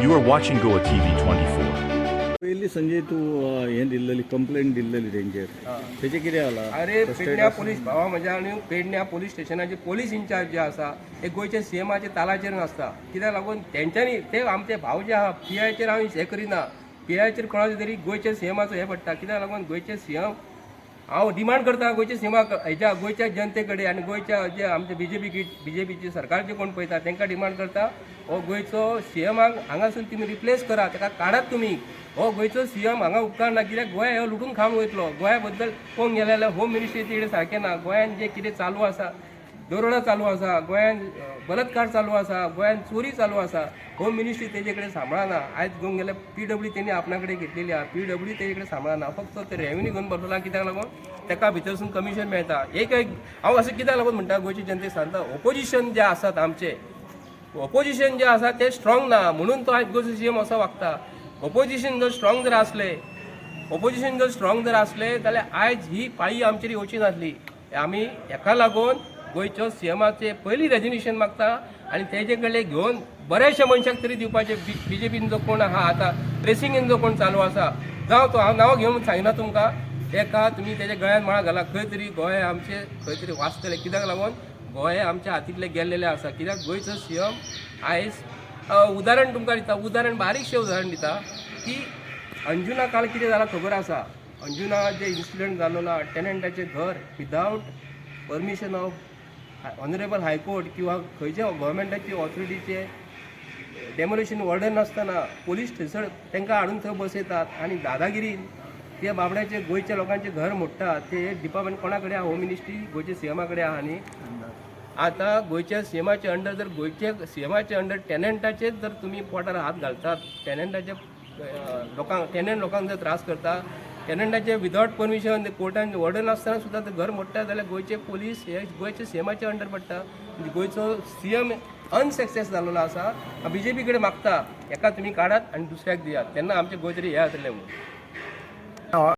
You are watching Goa TV 24. पयली संजय तूं हें दिल्लेली कंप्लेंट दिल्लेली तेंचेर तेचें कितें जाला अरे पेडण्या पोलीस भावा म्हज्या आनी पेडण्या पोलीस स्टेशनाचे पोलीस इंचार्ज जे आसा ते गोंयचे सीएमाचे तालाचेर नासता कित्याक लागून तेंच्यांनी ते आमचे भाव जे आहा पी आयचेर हांव हें करिना पी आयचेर कोणाचो तरी गोंयच्या सीएमाचो हें पडटा कित्याक लागून गोंयचे सीएम हांव डिमांड करता गोंयच्या सीमा हेच्या गोंयच्या जनते कडेन आनी गोंयच्या जे आमचे बीजेपी बीजेपीचे बी जे कोण पळयता तांकां डिमांड करता हो गोंयचो सीएमाक हांगासून तुमी रिप्लेस करा ताका काडात तुमी हो गोंयचो सीएम हांगा उपकार ना कित्याक गोंय हो लुटून खावन वयतलो. गोंया बद्दल पळोवंक गेले जाल्यार होम मिनिस्ट्रीचे कडेन सारकें ना गोंयान जे कितें चालू आसा दरोडा चालू आसा गोंयान बलात्कार चालू आसा गोंयान चोरी चालू आसा होम मिनिस्ट्री तेजे कडेन सांबाळना आयज घेवंक गेल्यार पी डब्ल्यू तेणी आपणा कडेन घेतलेली आहा. पी डब्ल्यू तेजे कडेन सांबाळना फक्त ते रेव्हेन्यू घेवन बसला कित्याक लागून? ताका भितरसून कमिशन मेळटा एक एक हांव असं कित्याक लागून म्हणटा गोंयचे जनतेक सांगता. ओपोजिशन जे आसात आमचे ऑपोजिशन जे आसा ते स्ट्रॉंग ना. म्हणून तो आयज गोंयचो सीएम असो वागता. ऑपोजिशन जर स्ट्रॉंग जर आसले ऑपोजिशन जर स्ट्रॉंग जर आसले जाल्यार आयज ही पाळी आमचेर येवची नासली. आमी हेका लागून गोंयच्या सीएमाचे पयलीं रेजिग्नेशन मागता आनी तेजे कडले घेवन बऱ्याचशा मनशाक तरी दिवपाचे बी जे पीन जो कोण आहा आतां प्रेसिंगेन जो कोण चालू आसा जावं तो हांव नांव घेवन सांगिना तुमकां. एका तुमी तेज्या गळ्यान माळा घाला खंय तरी गोंय आमचे खंय तरी वाचतले कित्याक लागून? गोंय आमच्या हातींतले गेल्लेले आसा कित्याक? गोंयचो सीएम आयज उदाहरण तुमकां दिता उदाहरण बारीकशें उदाहरण दिता की अंजुना काल कितें जालां खबर आसा अंजुना जे इन्सिडंट जालो ना टेनंटाचें घर without permission of honourable high court किंवा खंयच्या गोवोरमेंटाची ऑथॉरिटीचे डेमोलेशन ऑर्डर नासतना पोलीस थंयसर तांकां हाडून थंय बसयतात आनी दादागिरीन ते बाबड्याचे गोंयच्या लोकांचे घर मोडटात ते डिपार्टमेंट कोणा कडेन आहा होम मिनिस्ट्री गोंयच्या सीएमा कडेन आहा न्ही आतां गोंयच्या सीएमाचे अंडर जर गोंयचे सीएमाचे अंडर टॅलेंटाचेच जर तुमी पोटार हात घालतात टॅलेंटाचे लोकांक टॅलेंट लोकांक जर त्रास करता टेनंटाचे विदावट परमिशन कोर्टान ऑर्डर नासतना सुद्दां ते घर मोडटा जाल्यार गोंयचे पोलीस हे गोंयचे सीएमाचे अंडर पडटा म्हणजे गोंयचो सीएम अनसक्सेस जाल्लो आसा बी जे पी कडेन मागता. एका तुमी काडात आनी दुसऱ्याक दियात. तेन्ना आमचे गोंय तरी हे जातलें म्हणून.